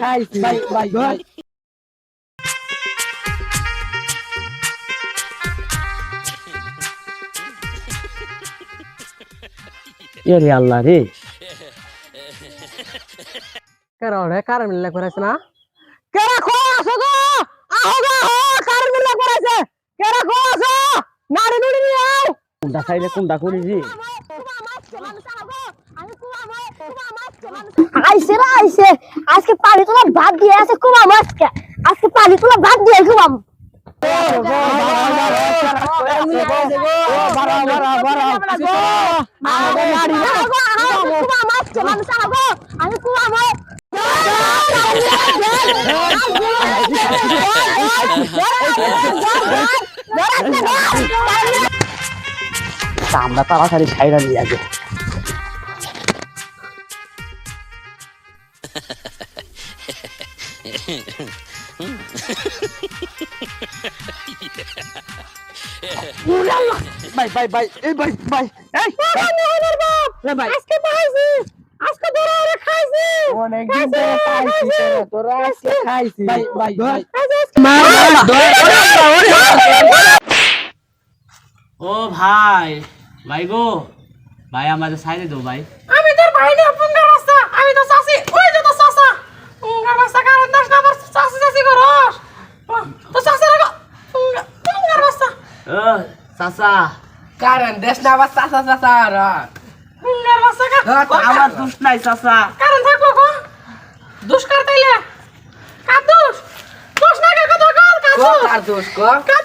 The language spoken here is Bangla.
খাইছি ভাই ভাই এরে আল্লাহ রে। কারণ কারণ মিল্লা করাইছে না? কেরা খো আসো গো? আহো গো আহো কারণ মিল্লা করাইছে কেরা খো আসো নাড়ি নুড়ি নিয়ে আও। কোনটা খাইলে কোনটা করেছি? আইসে রে, আইসে। আজকে পানি তোলা ভাত দিয়ে আছে কুমাম আজকে। আজকে পানি তোলা ভাত দিয়ে কুমাম আমি কুমাম আমরা তাড়াতাড়ি খাইরা নিয়ে আগে ভাই ভাই ভাই এই ভাই ভাই এই রে ভাই আজকে পাইছি আজকে ধরে ওরে খাইছি অনেক দিন ধরে খাইছি তোরা তোরা আজকে খাইছি ভাই ভাই ভাই ও ভাই ভাই গো ভাই আমাদের সাইডে দো ভাই আমি তোর ভাই না পুঙ্গার বাচ্চা আমি তো চাচা পুঙ্গার বাচ্চা কারণ দাস না আমার চাচি চাচি করস তো চাচা রাখো পুঙ্গার বাচ্চা ও চাচা। কারণ দেশ না আবার চাচা চাচা আর আমার দোষ নাই চাচা। কারণ থাকব গো। দোষ কার তাইলে? কার দোষ? দোষ না কে কথা কর কার দোষ? কার কার দোষ